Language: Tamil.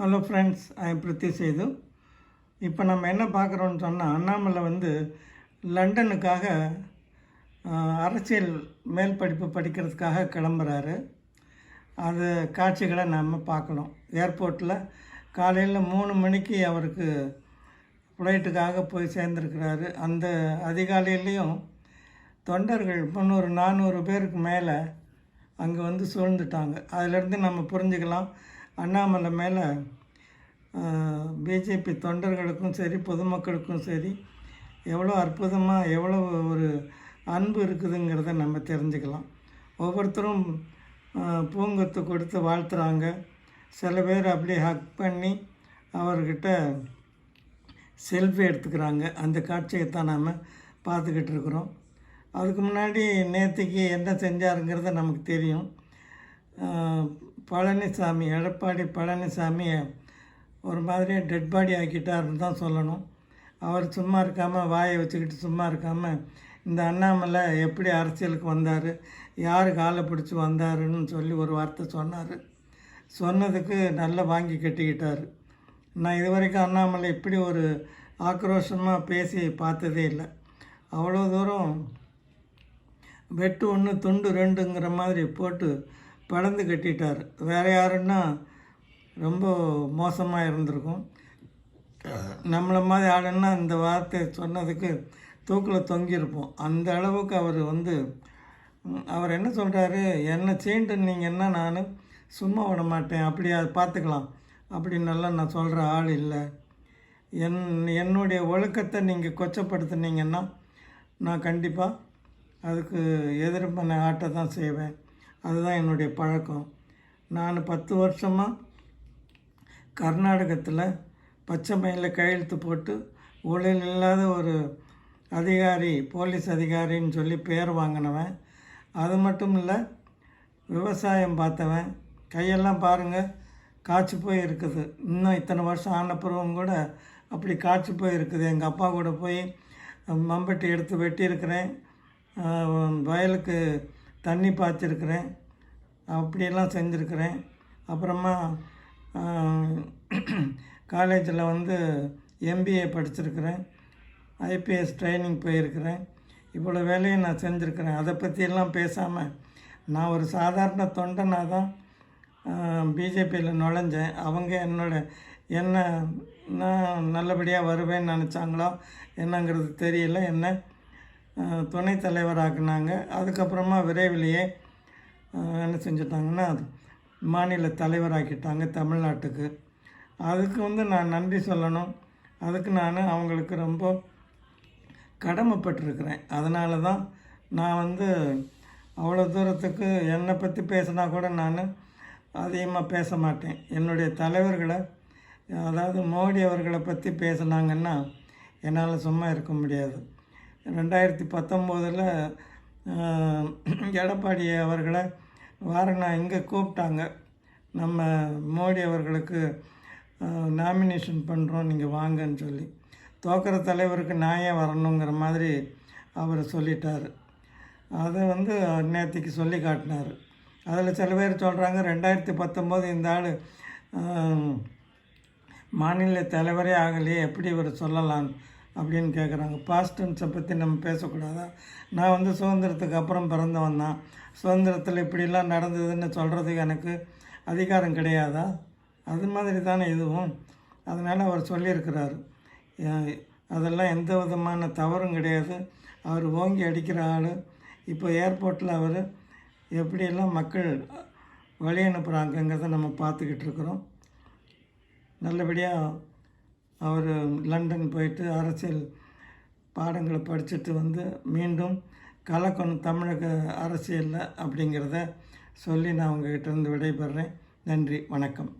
Hello friends I Preethi Sethu இப்போ நம்ம என்ன பார்க்குறோன்னு சொன்னால் அண்ணாமலை வந்து லண்டனுக்காக அரசியல் மேல் படிப்பு படிக்கிறதுக்காக கிளம்புறாரு. அது காட்சிகளை நம்ம பார்க்கணும். ஏர்போர்ட்டில் காலையில் மூணு மணிக்கு அவருக்கு ஃப்ளைட்டுக்காக போய் சேர்ந்துருக்கிறாரு. அந்த அதிகாலையிலையும் தொண்டர்கள் முந்நூறு நானூறு பேருக்கு மேலே அங்கே வந்து சூழ்ந்துட்டாங்க. அதிலிருந்து நம்ம புரிஞ்சுக்கலாம். அண்ணாமலை மேலே பிஜேபி தொண்டர்களுக்கும் சரி பொதுமக்களுக்கும் சரி எவ்வளோ அற்புதமாக எவ்வளோ ஒரு அன்பு இருக்குதுங்கிறத நம்ம தெரிஞ்சுக்கலாம். ஒவ்வொருத்தரும் பூங்கொத்து கொடுத்து வாழ்த்துறாங்க. சில பேர் அப்படியே ஹக் பண்ணி அவர்கிட்ட செல்ஃபி எடுத்துக்கிறாங்க. அந்த காட்சியை தான் நாம் பார்த்துக்கிட்டு இருக்கிறோம். அதுக்கு முன்னாடி நேற்றுக்கு என்ன செஞ்சாருங்கிறத நமக்கு தெரியும். பழனிசாமி எடப்பாடி பழனிசாமி ஒரு மாதிரி டெட் பாடி ஆக்கிட்டாருன்னு தான் சொல்லணும். அவர் சும்மா இருக்காமல் வாயை வச்சுக்கிட்டு சும்மா இருக்காமல் இந்த அண்ணாமலை எப்படி அரசியலுக்கு வந்தார் யார் காலை பிடிச்சி வந்தாருன்னு சொல்லி ஒரு வார்த்தை சொன்னார். சொன்னதுக்கு நல்லா வாங்கி கட்டிக்கிட்டார். நான் இது வரைக்கும் அண்ணாமலை இப்படி ஒரு ஆக்ரோஷமாக பேசி பார்த்ததே இல்லை. அவ்வளோ தூரம் வெட்டு ஒன்று துண்டு ரெண்டுங்கிற மாதிரி போட்டு பழந்து கட்டிட்டார். வேறு யாருன்னா ரொம்ப மோசமாக இருந்திருக்கும். நம்மளை மாதிரி ஆளுன்னா இந்த வார்த்தை சொன்னதுக்கு தூக்கில் தொங்கியிருப்போம். அந்த அளவுக்கு அவர் வந்து அவர் என்ன சொல்கிறாரு என்னை சீண்டுனீங்கன்னா நான் சும்மா விட மாட்டேன். அப்படி அதை பார்த்துக்கலாம் அப்படின்னெல்லாம் நான் சொல்கிற ஆள் இல்லை. என் என்னுடைய ஒழுக்கத்தை நீங்கள் கொச்சப்படுத்துனீங்கன்னா நான் கண்டிப்பாக அதுக்கு எதிர்ப்பனை ஆட்டை தான் செய்வேன். அதுதான் என்னுடைய பழக்கம். நான் பத்து வருஷமாக கர்நாடகத்தில் பச்சை மயிலில் கையெழுத்து போட்டு ஊழல் இல்லாத ஒரு அதிகாரி போலீஸ் அதிகாரின்னு சொல்லி பேர் வாங்கினவன். அது மட்டும் இல்லை விவசாயம் பார்த்தவன். கையெல்லாம் பாருங்கள் காய்ச்சி போய் இருக்குது இன்னும் இத்தனை வருஷம் ஆன பிறகும் கூட அப்படி காய்ச்சி போய் இருக்குது எங்கள் அப்பா கூட போய் மம்பட்டி எடுத்து வெட்டியிருக்கிறேன். வயலுக்கு தண்ணி பாய்ச்சிருக்கிறேன். அப்படியெல்லாம் செஞ்சுருக்கிறேன். அப்புறமா காலேஜில் வந்து எம்பிஏ படிச்சிருக்கிறேன். ஐபிஎஸ் ட்ரைனிங் போயிருக்கிறேன். இவ்வளோ வேலையும் நான் செஞ்சுருக்கிறேன். அதை பற்றியெல்லாம் பேசாமல் நான் ஒரு சாதாரண தொண்டனாக தான் பிஜேபியில் நுழைஞ்சேன். அவங்க என்னோட என்ன நான் நல்லபடியாக வருவேன்னு நினச்சாங்களோ என்னங்கிறது தெரியல. என்ன துணைத் தலைவராக்குனாங்க. அதுக்கப்புறமா விரைவிலேயே என்ன செஞ்சிட்டாங்கன்னா அது மாநில தலைவராக்கிட்டாங்க தமிழ்நாட்டுக்கு. அதுக்கு வந்து நான் நன்றி சொல்லணும். அதுக்கு நான் அவங்களுக்கு ரொம்ப கடமைப்பட்டிருக்கிறேன். அதனால தான் நான் வந்து அவ்வளோ தூரத்துக்கு என்னை பற்றி பேசினா கூட நான் அதிகமாக பேச மாட்டேன். என்னுடைய தலைவர்களை அதாவது மோடி அவர்களை பற்றி பேசுனாங்கன்னா என்னால் சும்மா இருக்க முடியாது. ரெண்டாயிரத்தி பத்தொம்போதில் எடப்பாடி அவர்களை வாரணா இங்கே கூப்பிட்டாங்க. நம்ம மோடி அவர்களுக்கு நாமினேஷன் பண்ணுறோம் நீங்கள் வாங்கன்னு சொல்லி. தோக்கிற தலைவருக்கு நான் ஏன் வரணுங்கிற மாதிரி அவர் சொல்லிட்டார். அதை வந்து நேற்றுக்கு சொல்லி காட்டினார். அதில் சில பேர் சொல்கிறாங்க ரெண்டாயிரத்தி பத்தொம்போது இந்த ஆள் மாநில தலைவரே ஆகலையே எப்படி இவர் சொல்லலாம் அப்படின்னு கேட்குறாங்க பாஸ்டன்ஸை பற்றி நம்ம பேசக்கூடாதா? நான் வந்து சுதந்திரத்துக்கு அப்புறம் பிறந்தவன் தான். சுதந்திரத்தில் இப்படிலாம் நடந்ததுன்னு சொல்கிறதுக்கு எனக்கு அதிகாரம் கிடையாதா? அது மாதிரி தானே இதுவும். அதனால் அவர் சொல்லியிருக்கிறார். அதெல்லாம் எந்த விதமான தவறும் கிடையாது. அவர் ஓங்கி அடிக்கிற ஆள். இப்போ ஏர்போர்ட்டில் அவர் எப்படியெல்லாம் மக்கள் வழி அனுப்புகிறாங்கங்கிறத நம்ம பார்த்துக்கிட்டு இருக்கிறோம். நல்லபடியாக அவர் லண்டன் போயிட்டு அரசியல் பாடங்களை படிச்சுட்டு வந்து மீண்டும் கலக்கணும் தமிழக அரசியலில் அப்படிங்கிறத சொல்லி நான் உங்ககிட்ட இருந்து விடைபெறேன் நன்றி வணக்கம்.